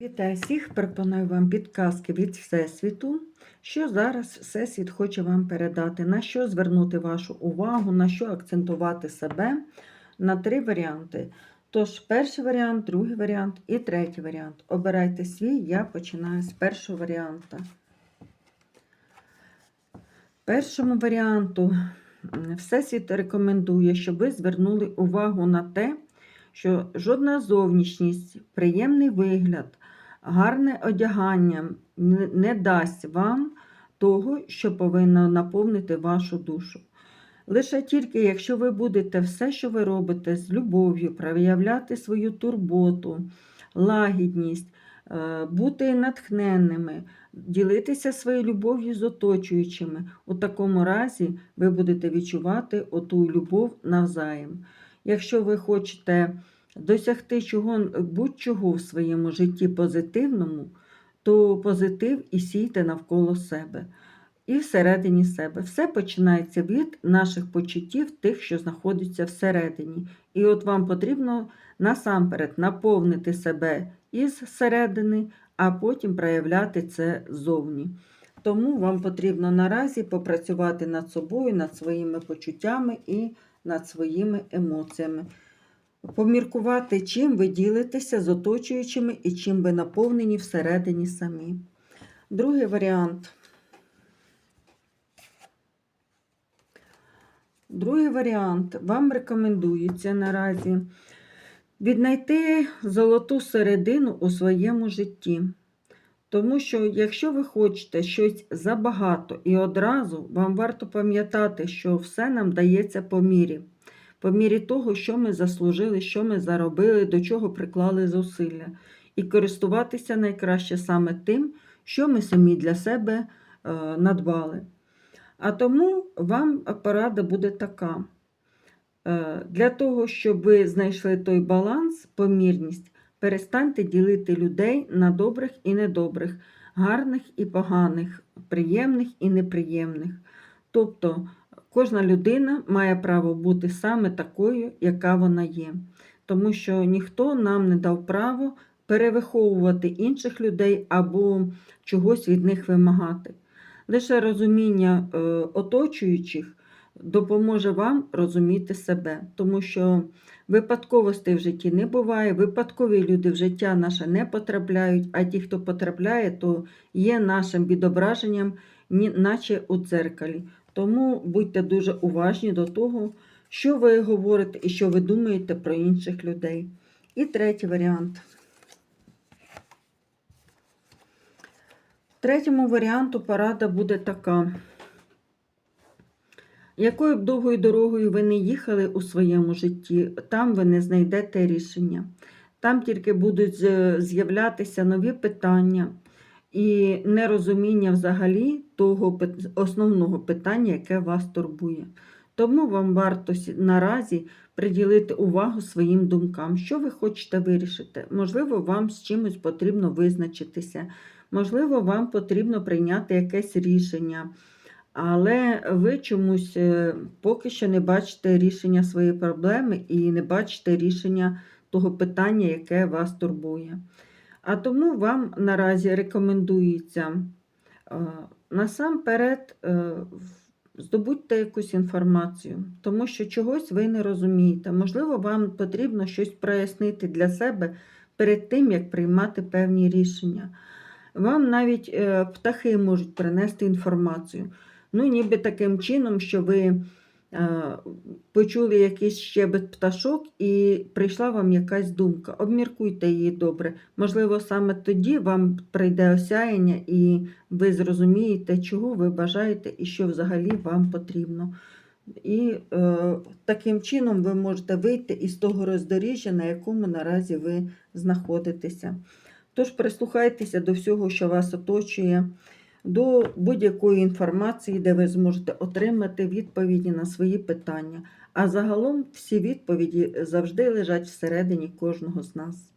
Вітаю всіх! Пропоную вам підказки від Всесвіту, що зараз Всесвіт хоче вам передати, на що звернути вашу увагу, на що акцентувати себе на три варіанти. Тож, перший варіант, другий варіант і третій варіант. Обирайте свій, я починаю з першого варіанта. Першому варіанту Всесвіт рекомендує, щоб ви звернули увагу на те, що жодна зовнішність, приємний вигляд, гарне одягання не дасть вам того, що повинно наповнити вашу душу. Лише тільки, якщо ви будете все, що ви робите, з любов'ю, проявляти свою турботу, лагідність, е, бути натхненними, ділитися своєю любов'ю з оточуючими, у такому разі ви будете відчувати оту любов навзаєм. Якщо ви хочете досягти чого, будь-чого в своєму житті позитивному, то позитив і сійте навколо себе. І всередині себе. Все починається від наших почуттів, тих, що знаходяться всередині. І от вам потрібно насамперед наповнити себе із середини, а потім проявляти це ззовні. Тому вам потрібно наразі попрацювати над собою, над своїми почуттями і над своїми емоціями. Поміркувати, чим ви ділитеся з оточуючими і чим ви наповнені всередині самі. Другий варіант. Другий варіант. Вам рекомендується наразі віднайти золоту середину у своєму житті. Тому що, якщо ви хочете щось забагато і одразу, вам варто пам'ятати, що все нам дається по мірі. По мірі того, що ми заслужили, що ми заробили, до чого приклали зусилля. І користуватися найкраще саме тим, що ми самі для себе е, надбали. А тому вам порада буде така. Е, Для того, щоб ви знайшли той баланс, помірність, перестаньте ділити людей на добрих і недобрих, гарних і поганих, приємних і неприємних. Тобто кожна людина має право бути саме такою, яка вона є. Тому що ніхто нам не дав право перевиховувати інших людей або чогось від них вимагати. Лише розуміння е, оточуючих допоможе вам розуміти себе, тому що випадковостей в житті не буває, випадкові люди в життя наше не потрапляють, а ті, хто потрапляє, то є нашим відображенням, наче у дзеркалі. Тому будьте дуже уважні до того, що ви говорите і що ви думаєте про інших людей. І третій варіант. Третьому варіанту порада буде така. Якою б довгою дорогою ви не їхали у своєму житті, там ви не знайдете рішення. Там тільки будуть з'являтися нові питання і нерозуміння взагалі того основного питання, яке вас турбує. Тому вам варто наразі приділити увагу своїм думкам, що ви хочете вирішити. Можливо, вам з чимось потрібно визначитися, можливо, вам потрібно прийняти якесь рішення. Але ви чомусь е, поки що не бачите рішення своєї проблеми і не бачите рішення того питання, яке вас турбує. А тому вам наразі рекомендується е, насамперед е, здобудьте якусь інформацію, тому що чогось ви не розумієте. Можливо, вам потрібно щось прояснити для себе перед тим, як приймати певні рішення. Вам навіть е, птахи можуть принести інформацію. Ну, ніби таким чином, що ви почули якийсь щебет пташок і прийшла вам якась думка. Обміркуйте її добре. Можливо, саме тоді вам прийде осяяння, і ви зрозумієте, чого ви бажаєте і що взагалі вам потрібно. І е, таким чином ви можете вийти із того роздоріжжя, на якому наразі ви знаходитеся. Тож прислухайтеся до всього, що вас оточує до будь-якої інформації, де ви зможете отримати відповіді на свої питання. А загалом всі відповіді завжди лежать всередині кожного з нас.